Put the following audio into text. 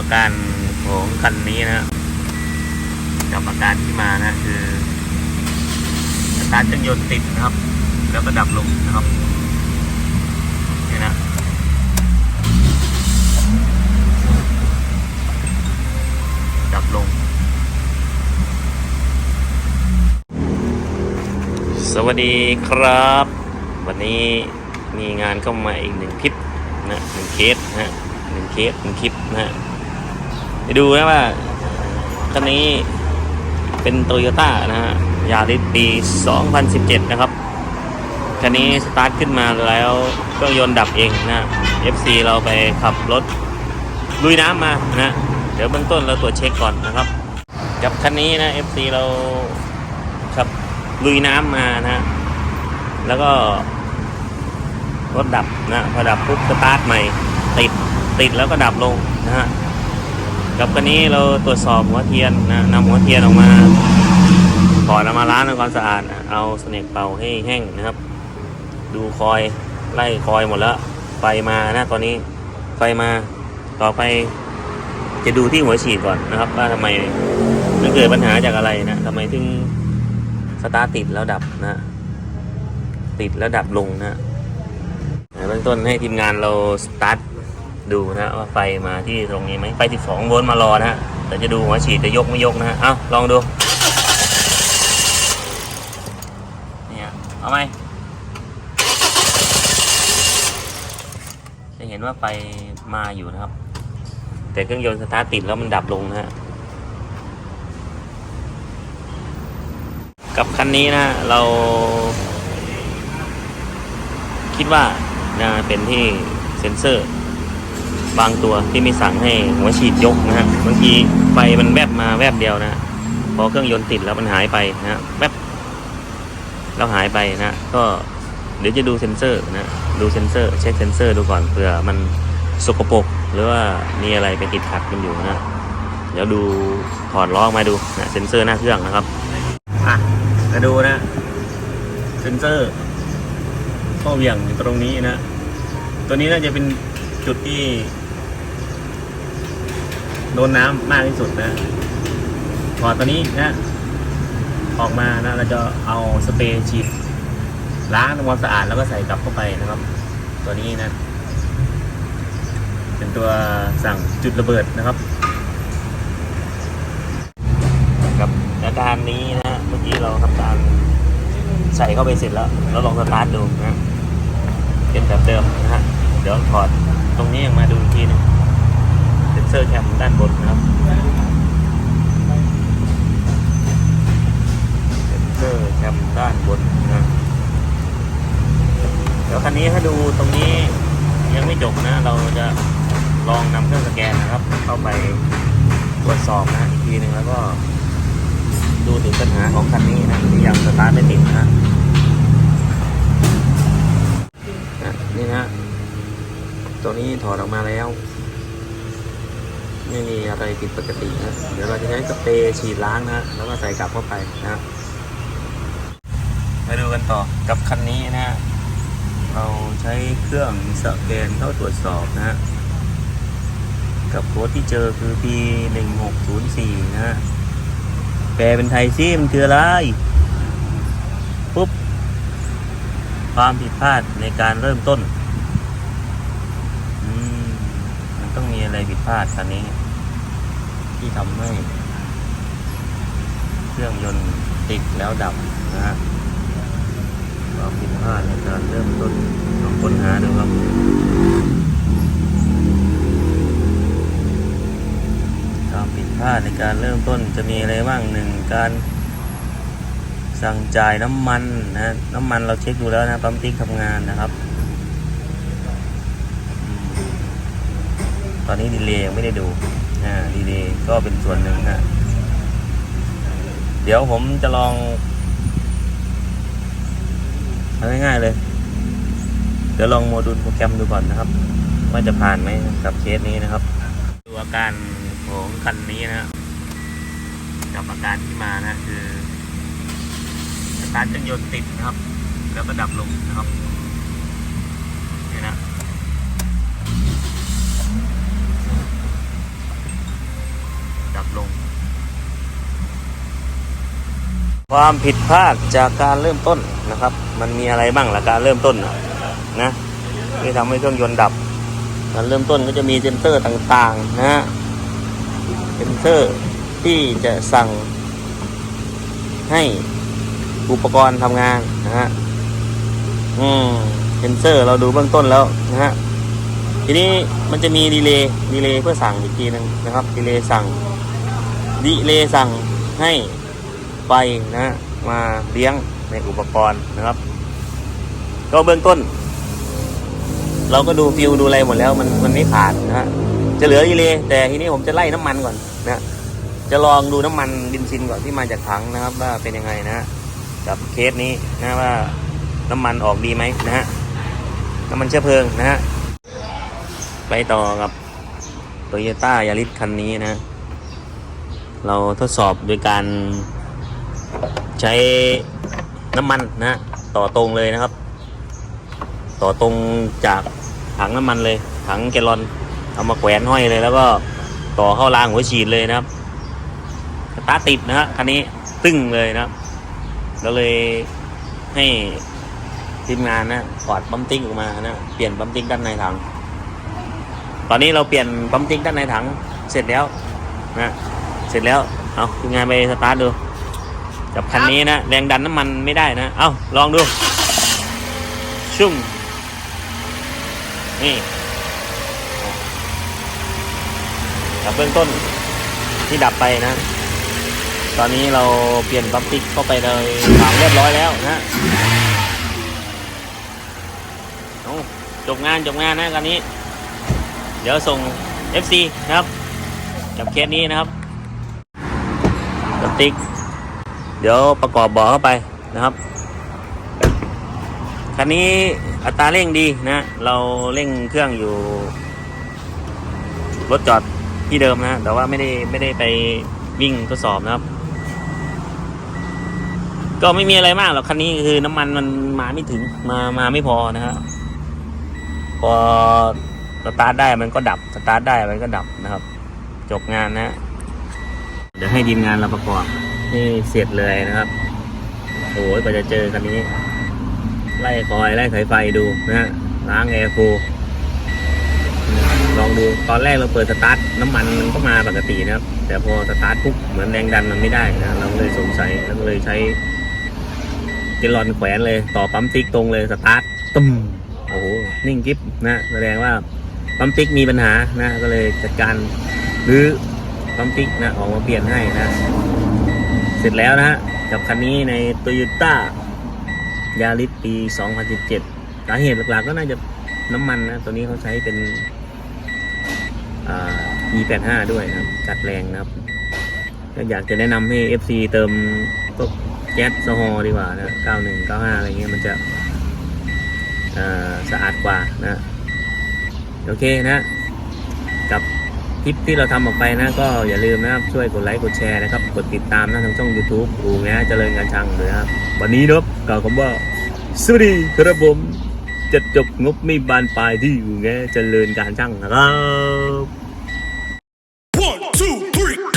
อาการของคันนี้นะกับอาการที่มานะคือสตาร์ทเครื่องยนต์ติดนะครับ แล้วก็ดับลงนะครับนี่นะดับลง สวัสดีครับ วันนี้มีงานเข้ามาอีกหนึ่งคลิปนะหนึ่งเคสนะฮะหนึ่งเคสหนึ่งคลิปนะฮะ ไปดูนะว่าคันนี้เป็นโตโยต้านะฮะ ยาริสปี 2017 นะครับ คันนี้สตาร์ทขึ้นมาแล้วเครื่องยนต์ดับเองนะ FC เราไปขับรถลุยน้ำมานะ เดี๋ยวเบื้องต้นเราตรวจเช็คก่อนนะครับ กับคันนี้นะ FC เราขับลุยน้ำมานะ แล้วก็รถดับนะ พอดับปุ๊บสตาร์ทใหม่ ติดติดแล้วก็ดับลงนะฮะ กับคันนี้เราตรวจสอบหัวเทียนนะนำหัวเทียนออกมาถอดเอามาล้างทำความสะอาดนะเอาสเนกเป่าให้แห้งนะครับ ดูคอยไล่คอยหมดแล้วไฟมานะตอนนี้ไฟมาต่อไปจะดูที่หัวฉีดก่อนนะครับ ว่าทำไมมันเกิดปัญหาจากอะไรนะทำไมถึงสตาร์ติดแล้วดับนะติดแล้วดับลงนะเบื้องต้นให้ทีมงานเราสตาร์ท ดูนะว่าไฟมาที่ตรงนี้ไหมไฟ 12 โวลต์มารอนะฮะแต่จะดูหัวฉีดจะยกไม่ยกนะฮะเอาลองดูเนี่ยเอาไหมจะเห็นว่าไฟมาอยู่นะครับ แต่เครื่องยนต์สตาร์ทติดแล้วมันดับลงนะฮะกับคันนี้นะเราคิดว่านะเป็นที่เซ็นเซอร์ บางตัวที่ม่สั่งให้หัวฉีดยกนะฮะบางทีไฟมันแวบมาแวบเดียวนะพอเครื่องยนต์ติดแล้วมันหายไปนะแวบแล้วหายไปนะก็เดี๋ยวจะดูเซ็นเซอร์นะดูเซ็นเซอร์เช็คเซ็นเซอร์ดูก่อนเผื่อมันสกปรกหรือว่ามีอะไรไปติดขัดมันอยู่นะเดี๋ยวดูถอดล้อมาดูนะเซ็นเซอร์หน้าเครื่องนะครับอะมาดูนะเซ็นเซอร์ข้อเหวี่ยงอยู่ตรงนี้นะ ตัวนี้น่าจะเป็นจุดที่ โดนน้ำมากที่สุดนะถอดตัวนี้นะออกมานะเราจะเอาสเปรย์ฉีดล้างทำความสะอาดแล้วก็ใส่กลับเข้าไปนะครับ ตัวนี้นะ เป็นตัวสั่งจุดระเบิดนะครับกับอาการนี้นะเมื่อกี้เราทำการใส่เข้าไปเสร็จแล้วแล้วลองสตาร์ทดูนะเป็นแบบเดิมนะฮะเดี๋ยวถอดตรงนี้ยังมาดูอีกทีนึง เซอร์แคมด้านบนนะครับเซนเซอร์แคมด้านบนนะเดี๋ยวคันนี้ถ้าดูตรงนี้ยังไม่จบนะ เราจะลองนำเครื่องสแกนนะครับ เข้าไปตรวจสอบนะอีกทีหนึ่งแล้วก็ ดูถึงปัญหาของคันนี้นะที่ยังสตาร์ทไม่ติดนะนี่นะตัวนี้ถอดออกมาแล้ว ไม่มีอะไรผิดปกตินะเดี๋ยวเราจะใช้สเปรย์ฉีดล้างนะแล้วก็ใส่กลับเข้าไปนะมาดูกันต่อกับคันนี้นะเราใช้เครื่องสแกนเข้าตรวจสอบนะกับโค้ดที่เจอคือ P 1 6 0 4นะฮะแปลเป็นไทยซิมันคืออะไร ปุ๊บ ความผิดพลาดในการเริ่มต้น อืม มัน ต้องมีอะไรผิดพลาดคันนี้ ที่ทำให้ เครื่องยนต์ติดแล้วดับนะฮะความผิดพลาดในการเริ่มต้นลองค้นหาดูครับความผิดพลาดในการเริ่มต้นจะมีอะไรบ้างหนึ่งการสั่งจ่ายน้ำมันนะน้ำมันเราเช็คดูแล้วนะปั๊มติ๊กทำงานนะครับอืมต อนนี้ดีเลย์ยังไม่ได้ดูนะดีเลย์ก็เป็นส่วนหนึ่งนะเดี๋ยวผมจะลองเอาง่ายๆเลย เดี๋ยวลองโมดูลโปรแกรมดูก่อนนะครับ ว่าจะผ่านไหมกับเคสนี้นะครับ ดูอาการของคันนี้นะกับอาการที่มานะคือสตาร์ทเครื่องยนต์ติดนะครับ แล้วก็ดับลงนะครับ ดับลง ความผิดพลาดจากการเริ่มต้นนะครับ มันมีอะไรบ้างล่ะการเริ่มต้นนะที่ทำให้เครื่องยนต์ดับการเริ่มต้นก็จะมีเซนเซอร์ต่างๆนะฮะเซนเซอร์ที่จะสั่งให้อุปกรณ์ทำงานนะฮะอืมเซนเซอร์เราดูเบื้องต้นแล้วนะฮะทีนี้มันจะมีดีเลย์ดีเลย์เพื่อสั่งอีกทีหนึ่งนะครับดีเลย์สั่ง ดีเลสั่งให้ไฟนะมาเลี้ยงในอุปกรณ์นะครับ ก็เบื้องต้น เราก็ดูฟิวดูอะไรหมดแล้วมันมันไม่ผ่านนะฮะจะเหลือดีเลแต่ทีนี้ผมจะไล่น้ำมันก่อนนะจะลองดูน้ำมันดินซินก่อนที่มาจากถังนะครับ ว่าเป็นยังไงนะฮะกับเคสนี้นะว่าน้ำมันออกดีไหมนะฮะน้ำมันเชื้อเพลิงนะฮะไปต่อกับโตโยต้ายาริสคันนี้นะ เราทดสอบโดยการใช้น้ำมันนะต่อตรงเลยนะครับ ต่อตรงจากถังน้ำมันเลย ถังแกลลอนเอามาแขวนห้อยเลย แล้วก็ต่อเข้ารางหัวฉีดเลยนะครับตาติดนะฮะคันนี้ตึ้งเลยนะครับเราเลยให้ทีมงานนะถอดปั๊มติ๊กออกมานะเปลี่ยนปั๊มติ๊กด้านในถัง ตอนนี้เราเปลี่ยนปั๊มติ๊กด้านในถังเสร็จแล้วนะ เสร็จแล้ว เอาทีมงานไปสตาร์ทดู กับคันนี้นะ แรงดันน้ำมันไม่ได้นะ เอาลองดู ชุ่ม นี่กับเบื้องต้นที่ดับไปนะ ตอนนี้เราเปลี่ยนปั๊มติ๊กเข้าไปในถังเรียบร้อยแล้วนะเอาจบงานจบงานนะกันนี้ เดี๋ยวส่ง FC นะครับ กับเคสนี้นะครับ ติ๊ก เดี๋ยวประกอบบ่อเข้าไปนะครับ คันนี้อัตราเร่งดีนะ เราเร่งเครื่องอยู่ รถจอดที่เดิมนะ แต่ว่าไม่ได้ไม่ได้ไปวิ่งทดสอบนะครับ ก็ไม่มีอะไรมากหรอกคันนี้คือน้ำมันมันมาไม่ถึงมามาไม่พอนะฮะพอสตาร์ทได้มันก็ดับสตาร์ทได้มันก็ดับนะครับ จบงานนะ เดี๋ยวให้ทีมงานเราประกอบให้เสร็จเลยนะครับโอ้ยกว่าจะเจอคันนี้ ไล่คอยไล่สายไฟดูนะฮะล้างแอร์ฟูลองดูตอนแรกเราเปิดสตาร์ทน้ำมันมันก็มาปกตินะครับ แต่พอสตาร์ทปุ๊บเหมือนแรงดันมันไม่ได้นะเราเลยสงสัยแล้วก็เลยใช้เจลลอนแขวนเลยต่อปั๊มติ๊กตรงเลยสตาร์ทตุ้มโอ้โหนิ่งกิ๊บนะแสดงว่าปั๊มติ๊กมีปัญหานะก็เลยจัดการหรือ ปั๊มติ๊กนะออกมาเปลี่ยนให้นะ เสร็จแล้วนะฮะกับคันนี้ใน Toyota ยาริสปี 2017 สาเหตุหลักๆก็น่าจะน้ำมันนะ ตัวนี้เขาใช้เป็นอ่า E85 ด้วยนะครับจัดแรงนะครับ ก็อยากจะแนะนำให้ FC เติมพวกแก๊สโซฮอล์ดีกว่านะ 91 95 อะไรเงี้ยมันจะสะอาดกว่านะ โอเคนะ กับ คลิปที่เราทำออกไปนะก็อย่าลืมนะครับช่วยกดไลค์กดแชร์นะครับกดติดตามนะทางช่อง YouTube อูแงเจริญการช่างเลยครับวันนี้นะครับกล่าวคำว่าสวัสดีครับผมจะจบงบไม่บานปลายที่อูแงเจริญการช่างนะครับ One, two, three.